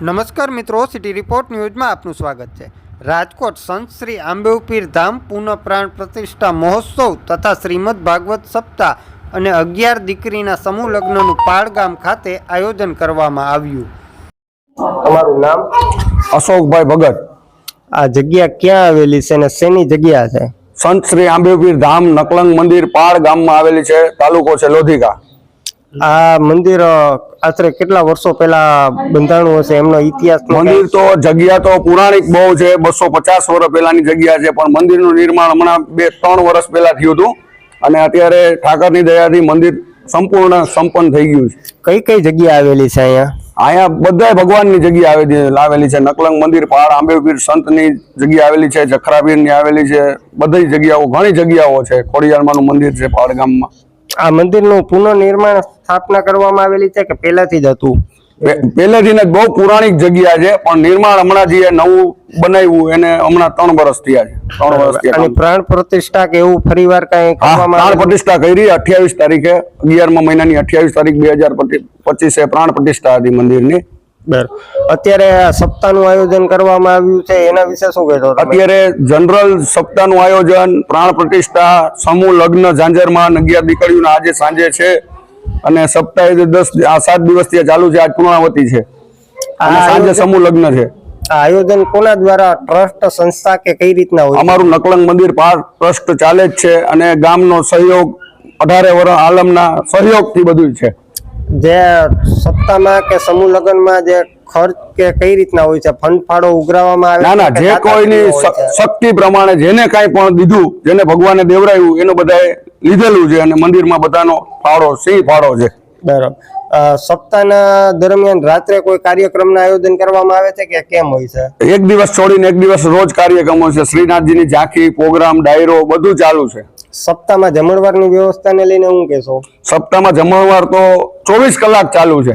નમસ્કાર મિત્રો city report ન્યૂઝમાં આપનું સ્વાગત છે. રાજકોટ સંત શ્રી આંબેવપીર ધામ પુનઃ પ્રાણ પ્રતિષ્ઠા મહોત્સવ તથા શ્રીમદ ભાગવત સપ્તાહ અને અગિયાર દીકરીના સમૂહ લગ્નનું પાળગામ ખાતે આયોજન કરવામાં આવ્યું. તમારું નામ? અશોકભાઈ ભગત. આ જગ્યા ક્યાં આવેલી છે અને શેની જગ્યા છે? સંત શ્રી આંબેપીર ધામ નકલંગ મંદિર પાળ ગામમાં આવેલી છે તાલુકો છે લોધિકા. આ મંદિર આશરે કેટલા વર્ષો પહેલા બંધાણું હશે? એમનો ઇતિહાસ મંદિર તો જગ્યા તો પુરાણિક બહુ છે બસો પચાસ વર્ષ પહેલાની જગ્યા છે પણ મંદિરનું નિર્માણ હમણાં બે ત્રણ વર્ષ પહેલા થયું હતું. અને અત્યારે ઠાકરની દયાથી મંદિર સંપૂર્ણ સંપન્ન થઈ ગયું છે. કઈ કઈ જગ્યા આવેલી છે અહીંયા? અહીંયા બધાય ભગવાનની જગ્યા આવેલી આવેલી છે. નકલંગ મંદિર પહાડ આંબેપીર સંતની જગ્યા આવેલી છે જખરાપીરની આવેલી છે. બધી જગ્યાઓ ઘણી જગ્યાઓ છે. ખોડિયારમાંનું મંદિર છે પહાડ ગામમાં. આ મંદિરનું પુનઃનિર્માણ સ્થાપના કરવામાં આવેલી છે કે પહેલાથી જ હતું? પહેલાથી જ બહુ પુરાણિક જગ્યા છે પણ નિર્માણ હમણાં જે નવું બનાવ્યું એને હમણાં ત્રણ વર્ષ થયા છે. ત્રણ વર્ષ અને પ્રાણ પ્રતિષ્ઠા કે એવું ફરીવાર કઈ પ્રાણ પ્રતિષ્ઠા કરી અઠ્યાવીસ તારીખે અગિયારમા મહિનાની અઠ્યાવીસ તારીખ બે હજાર પચીસે પ્રાણ પ્રતિષ્ઠા હતી મંદિરની. બરાબર. અત્યારે આ સપ્તાહનું આયોજન કરવામાં આવ્યું છે એના વિશે શું કહેશો અત્યારે જનરલ સપ્તાહનું આયોજન પ્રાણ પ્રતિષ્ઠા સમૂહ લગ્ન ઝાંઝરમાં અગિયાર દીકરીઓના આજે સાંજે છે અને સપ્તાહે દસ આ સાત દિવસથી ચાલુ છે આજ પૂર્ણાવતી છે. આ સાંજે સમૂહ લગ્ન છે. આ આયોજન કોના દ્વારા? ટ્રસ્ટ સંસ્થા કે કઈ રીતના હોય? અમારું નકલંગ મંદિર પાર ટ્રસ્ટ ચાલે જ છે અને ગામનો સહયોગ અઢારે વર્ષ આલમના સહયોગથી બધું છે. જે સપ્તાહમાં કે સમૂહ લગ્નમાં જે ખર્ચ કે કઈ રીતના હોય છે? ફંડ ફાળો ઉઘરાવવામાં આવે ના ના જે કોઈની શક્તિ પ્રમાણે જેને કાંઈ પણ દીધું જેને ભગવાને દેવરાયું એનું બધાએ લીધેલું છે અને મંદિરમાં બધાનો ફાળો સિંહ ફાળો છે. બરાબર. સપ્તાહના દરમિયાન રાત્રે કોઈ કાર્યક્રમના આયોજન કરવામાં આવે છે કે કેમ હોય છે? એક દિવસ છોડીને એક દિવસ રોજ કાર્યક્રમો છે. શ્રીનાથજીની ઝાંખી પ્રોગ્રામ ડાયરો બધું ચાલુ છે. સપ્તાહમાં જમણવારની વ્યવસ્થાને લઈને હું કહેશો? સપ્તાહમાં જમણવાર તો ચોવીસ કલાક ચાલુ છે.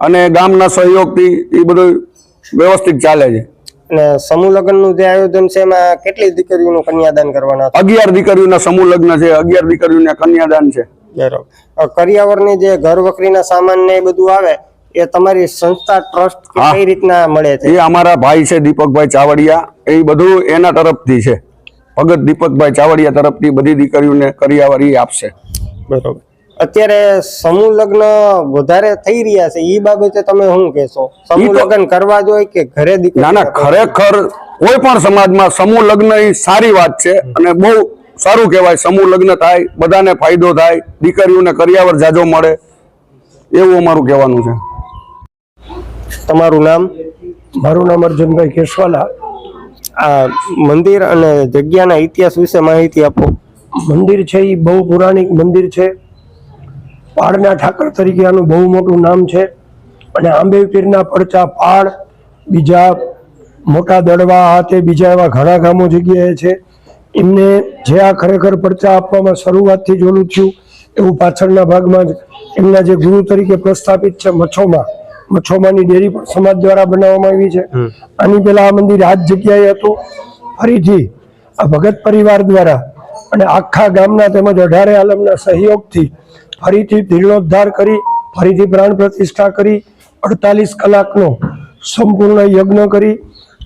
અને ગામના સહયોગથી એ બધું વ્યવસ્થિત ચાલે છે. અને સમૂહ લગ્નનું જે આયોજન છે એમાં કેટલી દીકરીઓનું કન્યાદાન કરવાના અગિયાર દીકરીઓના સમૂહ લગ્ન છે. અગિયાર દીકરીઓના કન્યાદાન છે. બરાબર. કરિયાવરની જે ઘર વખરીના સામાન ને એ બધું આવે એ તમારી સંસ્થા ટ્રસ્ટ કઈ રીતના મળે છે? એ અમારા ભાઈ છે દીપકભાઈ ચાવડિયા. એ બધું એના તરફથી છે. ભગત દીપકભાઈ ચાવડિયા તરફથી બધી દીકરીઓને કરિયાવર આપશે. બરોબર. અત્યારે સમૂહ લગ્ન વધારે થઈ રહ્યા છે. એ બાબતે તમે શું કહેશો? સમૂહ લગ્ન કરવા જોઈએ કે ઘરે દીકરી ના ના ખરેખર કોઈ પણ સમાજમાં સમૂહ લગ્ન એ સારી વાત છે અને બહુ સારું કહેવાય. સમૂહ લગ્ન થાય બધાને ફાયદો થાય દીકરીઓને કરિયાવર જાજો મળે એવું અમારું કહેવાનું છે. તમારું નામ? મારું નામ અર્જુનભાઈ કેશવાલા આ મંદિર અને જગ્યાના ઇતિહાસ વિશે માહિતી આપો. મંદિર છે એ બહુ પુરાણિક મંદિર છે. પાળના ઠાકર તરીકે આનું બહુ મોટું નામ છે. અને આંબે પડચા પાળ, બીજા મોટા દડવા, આ તે બીજા એવા ઘણા ગામો જગ્યાએ છે. એમને જે આ ખરેખર પડચા આપવામાં શરૂઆતથી જ ઓલું થયું, એવું પાછળના ભાગમાં જ એમના જે ગુરુ તરીકે પ્રસ્થાપિત છે મચ્છોમાં. મચ્છોમાની ડેરી પણ સમાજ દ્વારા બનાવવામાં આવી છે. આની પહેલા આ મંદિર આ જગ્યાએ હતું. ફરીથી આ ભગત પરિવાર દ્વારા અને આખા ગામના તેમજ અઢારે આલમના સહયોગથી ફરીથી જીર્ણોદ્ધાર કરી ફરીથી પ્રાણ પ્રતિષ્ઠા કરી અડતાલીસ કલાકનો સંપૂર્ણ યજ્ઞ કરી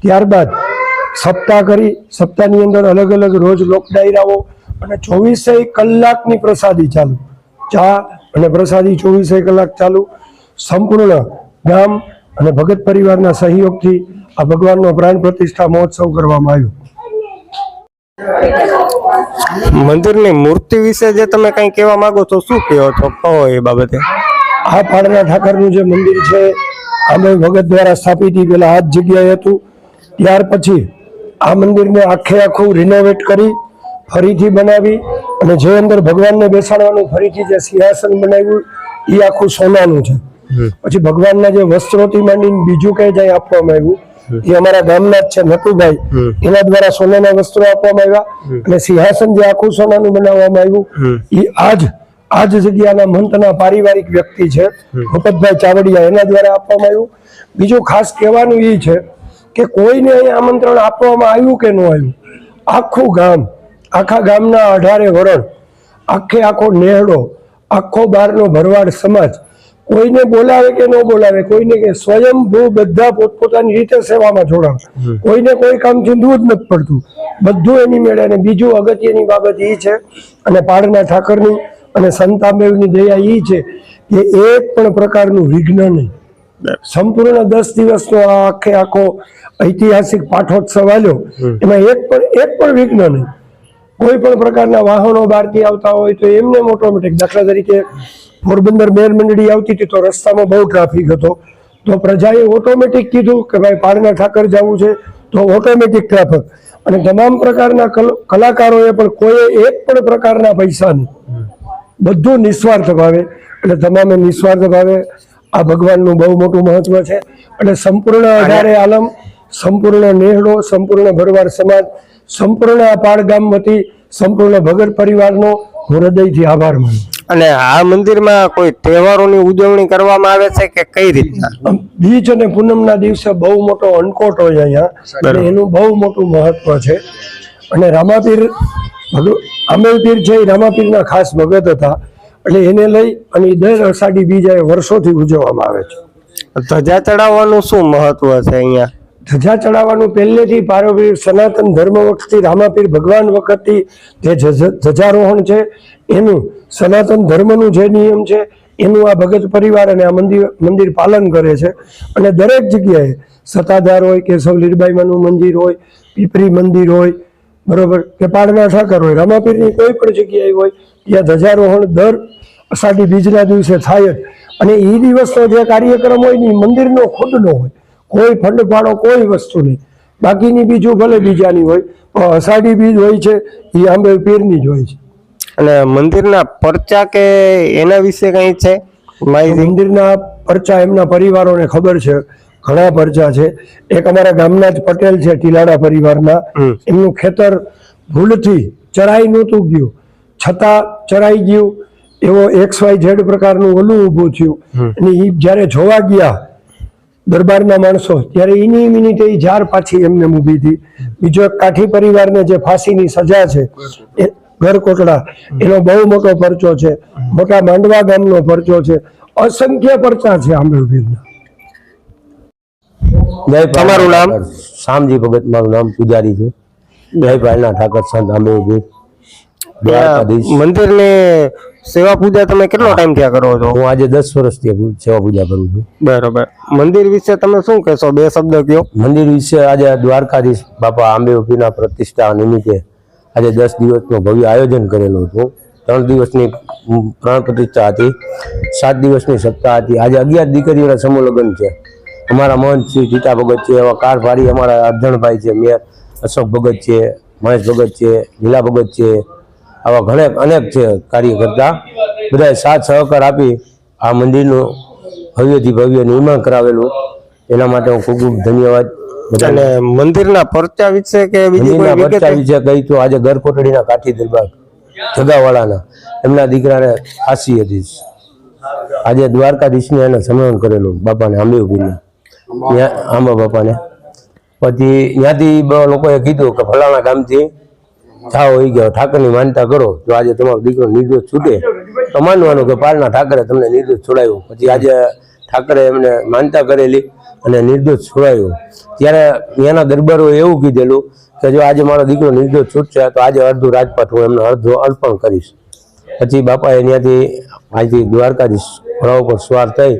ત્યારબાદ સપ્તાહ કરી. સપ્તાહની અંદર અલગ અલગ રોજ લોક ડાયરાઓ અને ચોવીસે કલાકની પ્રસાદી ચાલુ. ચા અને પ્રસાદી ચોવીસે કલાક ચાલુ. સંપૂર્ણ ગામ અને ભગત પરિવારના સહયોગથી આ ભગવાનનો પ્રાણ પ્રતિષ્ઠા મહોત્સવ કરવામાં આવ્યો. મંદિરની મૂર્તિ વિશે જે તમે કંઈ કહેવા માંગો છો શું કહો છો? કહો એ બાબતે. આ પાળના ઠાકરનું જે મંદિર છે અમે ભગત દ્વારા સ્થાપિત પેલા આ જ જગ્યાએ હતું. ત્યાર પછી આ મંદિરને આખે આખું રિનોવેટ કરી ફરીથી બનાવી અને જે અંદર ભગવાનને બેસાડવાનું ફરીથી જે સિંહાસન બનાવ્યું એ આખું સોનાનું છે. પછી ભગવાનના જે વસ્ત્રોથી માંડીને બીજું કઈ જાય આપવામાં આવ્યું એ અમારા ગામના જ છે નટુભાઈ એના દ્વારા સોનાના વસ્ત્રો આપવામાં આવ્યા અને સિંહાસન જે આખું સોનાનું બનાવવામાં આવ્યું એ આજ આ જ જગ્યાના મંતના પારિવારિક વ્યક્તિ છે ભૂપતભાઈ ચાવડિયા એના દ્વારા આપવામાં આવ્યું. બીજું ખાસ કહેવાનું એ છે કે કોઈને અહીં આમંત્રણ આપવામાં આવ્યું કે ન આવ્યું આખું ગામ આખા ગામના અઢારે વરણ આખે આખો નેહડો આખો બારનો ભરવાડ સમાજ કોઈને બોલાવે કે ન બોલાવે કોઈને કે સ્વયંભૂ બધા પોતપોતાની રીતે સેવામાં જોડાણ કોઈને કોઈ કામ ચીંધવું જ નથી પડતું. બધું એની મેળે અને બીજું અગત્યની બાબત એ છે અને પાડના ઠાકરની અને સંતામેવની દયા એ છે કે એક પણ પ્રકારનું વિઘ્ન નહીં. સંપૂર્ણ દસ દિવસનો આ આખે આખો ઐતિહાસિક પાઠોત્સવ આવ્યો એમાં એક પણ એક પણ વિઘ્ન નહીં. કોઈ પણ પ્રકારના વાહનો બહારથી આવતા હોય તો એમને ઓટોમેટિક દાખલા તરીકે પોરબંદર મેર મંડળી આવતી હતી તો રસ્તામાં બહુ ટ્રાફિક હતો. તો પ્રજાએ ઓટોમેટિક કીધું કે ભાઈ પાળના ઠાકર જવું છે તો ઓટોમેટિક ટ્રાફિક અને તમામ પ્રકારના કલ- કલાકારોએ પણ કોઈ એક પણ પ્રકારના પૈસા નહીં. બધું નિસ્વાર્થ ભાવે. એટલે તમામે નિસ્વાર્થ ભાવે. આ ભગવાનનું બહુ મોટું મહત્વ છે. એટલે સંપૂર્ણ અઢારે આલમ સંપૂર્ણ નેહડો સંપૂર્ણ ભરવાડ સમાજ સંપૂર્ણ આ ગામ વતી સંપૂર્ણ ભગત પરિવારનો હું હૃદયથી આભાર માનું અને આ મંદિરમાં કોઈ તહેવારોની ઉજવણી કરવામાં આવે છે કે કઈ રીતના? બીજ અને પૂનમના દિવસે બહુ મોટો અન્નકોટ હોય અહીંયા અને એનું બહુ મોટું મહત્વ છે. અને રામાપીર આંબેલપીર છે એ રામાપીરના ખાસ ભગત હતા. એટલે એને લઈ અને દર અષાઢી બીજા વર્ષોથી ઉજવવામાં આવે છે. ધજા ચડાવવાનું શું મહત્વ છે અહીંયા? ધજા ચડાવવાનું પહેલેથી પારવીર સનાતન ધર્મ વખતથી રામાપીર ભગવાન વખતથી જે ધજ- ધજારોહણ છે, એનું સનાતન ધર્મનું જે નિયમ છે, એનું આ ભગત પરિવાર અને આ મંદિર મંદિર પાલન કરે છે. અને દરેક જગ્યાએ સત્તાધાર હોય, કેશવ લીરબાઈમાનું મંદિર હોય, પીપરી મંદિર હોય, બરોબર, કે પાડના ઠાકર હોય, રામાપીરની કોઈ પણ જગ્યાએ હોય, ત્યાં ધજારોહણ દર અષાઢી બીજના દિવસે થાય જ. અને એ દિવસનો જે કાર્યક્રમ હોય ને મંદિરનો ખુદનો હોય. કોઈ ફંડ ફાળો કોઈ વસ્તુ નહીં. બાકીની બીજું ભલે બીજાની હોય પણ અષાઢી બીજ હોય છે એ આંબે પીરની જ હોય છે. અને મંદિરના પરચા કે એના વિશે કંઈ છે મંદિરના પરચા એમના પરિવારોને ખબર છે ઘણા પરચા છે. એક અમારા ગામના જ પટેલ છે ટીલાડા પરિવારના. એમનું ખેતર ભૂલથી ચરાઈ નહોતું ગયું. છતાં ચરાઈ ગયું. એવો એક્સ વાય ઝેડ પ્રકારનું ઓલું ઊભું થયું. અને એ જ્યારે જોવા ગયા દરબારના માણસો. ત્યારે એની મિનિટે એ જાર પાછી એમને મૂકી હતી બીજો એક કાઠી પરિવારને જે ફાંસીની સજા છે એ ઘરકોટડા એનો બહુ મોટો પરચો છે. મોટા માંડવા ગામનો પરચો છે. અસંખ્ય પરચા છે આંબેડકરના. જય તમારું નામ? શામજી ભગત મારું નામ પૂજારી છે. જય ભાઈના ઠાકર સંત દ્વારકાધીશ. મંદિરની સેવા પૂજા તમે કેટલો ટાઈમ થયા કરો છો? હું આજે દસ વર્ષથી સેવા પૂજા કરું છું. બરોબર. મંદિર વિશે તમે શું કહેશો? બે શબ્દ કયો? મંદિર વિશે આજે દ્વારકાધીશ બાપા આંબેજીના પ્રતિષ્ઠા નિમિત્તે આજે દસ દિવસનું ભવ્ય આયોજન કરેલું હતું. ત્રણ દિવસની પ્રાણ પ્રતિષ્ઠા હતી. સાત દિવસની સપ્તાહ હતી. આજે અગિયાર દીકરીઓના સમૂહ લગ્ન છે. અમારા મહંત શ્રી ગીતા ભગત છે એવા કારભારી અમારા અર્જણભાઈ છે મેયર અશોક ભગત છે મહેશ ભગત છે લીલા ભગત છે આવા ઘણા અનેક છે કાર્યકર્તા બધાએ સાથ સહકાર આપી આ મંદિરનું ભવ્યથી ભવ્ય નિર્માણ કરાવેલું. એના માટે હું ખૂબ ખૂબ ધન્યવાદ અને મંદિરના પરચા વિશે કે બીજી પરચા વિશે કહી તો આજે ગરકોટડીના કાઠી દરબાર જગાવાળાના. એમના દીકરાને ફાંસી હતી. આજે દ્વારકાધીશને એને સમરણ કરેલું બાપાને આંબેઉભીને. ત્યાં આંબા બાપાને. પછી ત્યાંથી લોકોએ કીધું કે ફલાણા ગામથી જાઓ હોય ગયો. ઠાકરની માનતા કરો. જો આજે તમારો દીકરો નિર્દોષ છૂટે, તો માનવાનું કે પાલના ઠાકરે તમને નિર્દોષ છોડાવ્યો પછી આજે ઠાકરે એમને માનતા કરેલી અને નિર્દોષ છોડાયો. ત્યારે ત્યાંના દરબારોએ એવું કીધેલું કે જો આજે મારો દીકરો નિર્દોષ છૂટશે, તો આજે અડધું રાજપાટ હું એમને અડધું અર્પણ કરીશ. પછી બાપાએ ત્યાંથી આજથી દ્વારકાધીશ ઘોડા ઉપર સવાર થઈ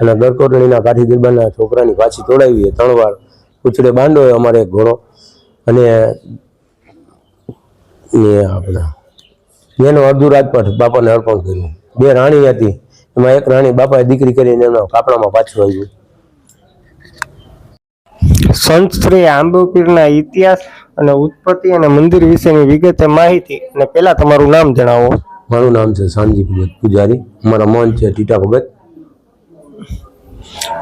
અને ગરકોટણીના કાઠી દરબારના છોકરાની પાછી તોડાવી. ત્રણ વાર કૂચડે બાંડો અમારે એક ઘોડો. અને ને આપણા. એનું અડધું રાજપાટ બાપાને અર્પણ કર્યું. બે રાણી હતી. એમાં એક રાણી બાપાએ દીકરી કરીને એમના કાપડામાં પાછું આવ્યું. સંત શ્રી આંબુપીરના ઇતિહાસ અને ઉત્પત્તિ અને મંદિર વિશેની વિગતે માહિતી અને પહેલાં તમારું નામ જણાવો. મારું નામ છે સાંજી ભગત પૂજારી. મારા મન છે ટીટા ભગત.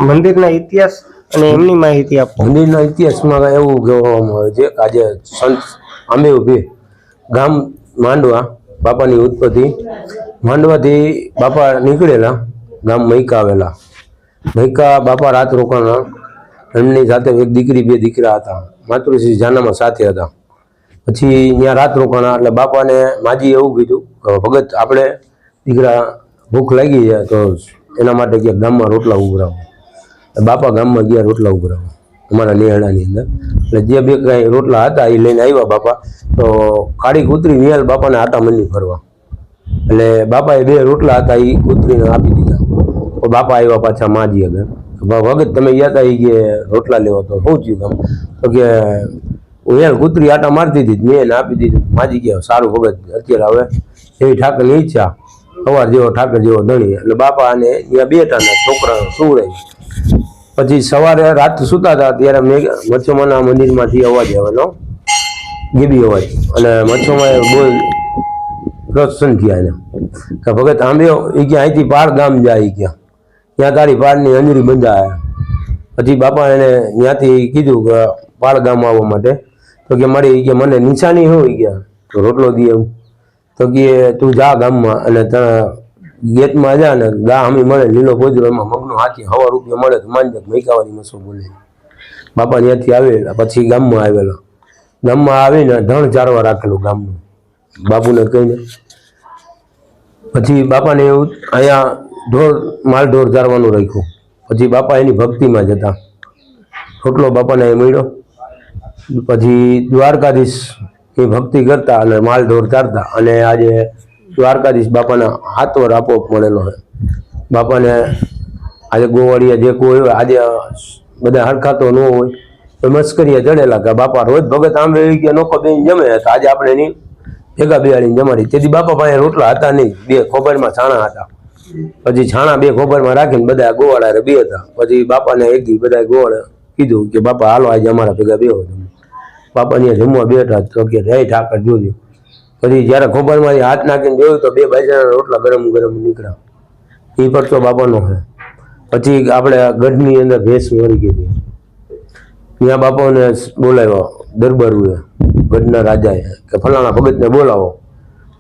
મંદિરના ઇતિહાસ અને એમની માહિતી આપો. મંદિરના ઇતિહાસમાં એવું કહેવામાં આવે છે કે આજે સંત આંબે ઊભી ગામ માંડવા બાપાની ઉત્પત્તિ. માંડવાથી બાપા નીકળેલા, ગામ મૈકા આવેલા. મૈકા બાપા રાત રોકાણા. એમની સાથે એક દીકરી, બે દીકરા હતા. માતૃશ્રી જાનામાં સાથે હતા. પછી ત્યાં રાત રોકાણા, એટલે બાપાને માજી એવું કીધું કે, ભગત, આપણે દીકરા ભૂખ લાગી જાય તો એના માટે કે ગામમાં રોટલા ઉભરાવો. બાપા ગામમાં ગયા, રોટલા ઉભરાવો. અમારા નિહાળાની અંદર. એટલે જે બે કાંઈ રોટલા હતા એ લઈને આવ્યા બાપા. તો કાળી કૂતરી નિહાલ બાપાને આટા મંડી ફરવા. એટલે બાપાએ બે રોટલા હતા એ કૂતરીને આપી દીધા. તો બાપા આવ્યા પાછા માજી આગળ. ભગત, તમે ગયા હતા એ કે રોટલા લેવા? તો શું થયું કામ? તો કે, હું યાર કૂતરી આટા મારતી હતી, મેં એને આપી દીધું. માજી ગયા, સારું ભગત, અત્યારે હવે એવી ઠાકરની ઈચ્છા. સવાર જેવો ઠાકર જેવો ધણી એટલે બાપા અને અહીંયા બેટાના છોકરા શું રહી પછી સવારે રાત સુતા હતા, ત્યારે મેં મચ્છમાના મંદિરમાંથી અવાજ આવેલો ગીબી અવાજ. અને મચ્છોમાં બહુ પ્રોત્સાહન થયા એને. કે ભગત આંબ્યો એ કે અહીંથી પાર ગામ જાય ઈ કે ત્યાં તારી પારની અંજરી બંધાય. પછી બાપા એને ત્યાંથી કીધું કે પાળ ગામ આવવા માટે. તો કે મારી કે મને નિશાની હોય ગયા રોટલો દે એવું તો કે તું જા ગામમાં અને ત્યાં ગેટમાં જા ને ગા હમી મળે, લીલો પોજરો એમાં મગનો હાથી હવા રૂપિયા મળે તો માનજે મૈકાવાની મસો બોલે. બાપા ત્યાંથી આવેલા, પછી ગામમાં આવેલો. ગામમાં આવીને ધણ ચારવા રાખેલું ગામનું. બાપુને કહીને. પછી બાપાને એવું અહીંયા ઢોર, માલ ઢોર ચારવાનું રાખ્યું. પછી બાપા એની ભક્તિમાં જતા રોટલો બાપાને અહીં મળ્યો. પછી દ્વારકાધીશ એ ભક્તિ કરતા અને માલ ઢોર ચારતા અને આજે દ્વારકાધીશ બાપાના હાથવર આપોપ મળેલો છે. બાપાને આજે ગોવાળિયા જે કોઈ હોય, આજે બધા હરખાતો ન હોય, તો મસ્કરીએ ચડેલા કે બાપા રોજ ભગત આંબે કે નોખો બેન જમે તો આજે આપણે એની ભેગા બિયાળીને જમાડી. તેથી બાપા પાસે રોટલા હતા નહીં, બે ખોબરમાં છાણા હતા. પછી છાણા બે ખોબરમાં રાખીને બધા ગોવાળા બે હતા. પછી બાપાને એક દી બધા ગોવાળા કીધું કે બાપા, હાલો, આજે અમારા ભેગા બેહો તમે બાપાની જમવા બેઠા તો કે રે ઠાકર, જોજો. પછી જ્યારે ખોબરમાંથી હાથ નાખીને જોયું તો બે બાજરાના રોટલા ગરમ ગરમ નીકળ્યા. એ પડતો બાપાનો છે. પછી આપણે ગઢની અંદર ભેંસ મરી ગઈ ત્યાં બાપાને બોલાવ્યો, દરબારુએ, ગઢના રાજાએ, કે ફલાણા ભગતને બોલાવો.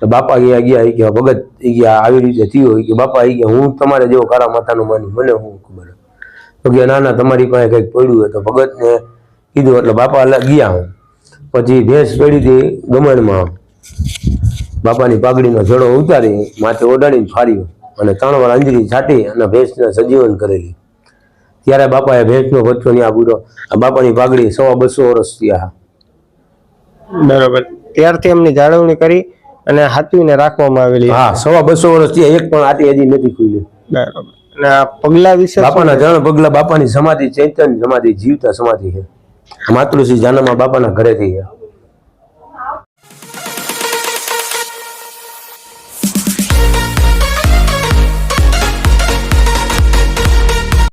તો બાપા ગયા ગયા એ કે ભગત એ ગયા આવી રીતે થયો. એ કે બાપા એ કે હું તમારે જેવો કારા માતાનું માની મને હું ખબર? તો કે ના તમારી પાસે કંઈક પડ્યું તો ભગતને કીધું. એટલે બાપા ગયા. હું પછી ભેંસ પડી હતી ગમણમાં બાપાની પાઘડીનો જડો ઉતારી માથે ઓડાડીને ફાડ્યો અને ત્રણ વાર અંજલી છાંટી અને ભેંસને સજીવન કરેલી. ત્યારે બાપાએ ભેંસનો બચ્ચો ત્યાં પૂરો આ બાપાની પાઘડી સવા બસો વર્ષ થયા. બરાબર. ત્યારથી એમની જાળવણી કરી અને હાથવીને રાખવામાં આવેલી. હા સવા બસો વર્ષથી એક પણ આટી હજી નથી ખુલી બરાબર. અને આ પગલા વિશે બાપાના જણ પગલા બાપાની સમાધિ ચૈતન્ય સમાધિ જીવતા સમાધિ છે. માતૃશ્રી જાનામાં બાપાના ઘરેથી ગયા.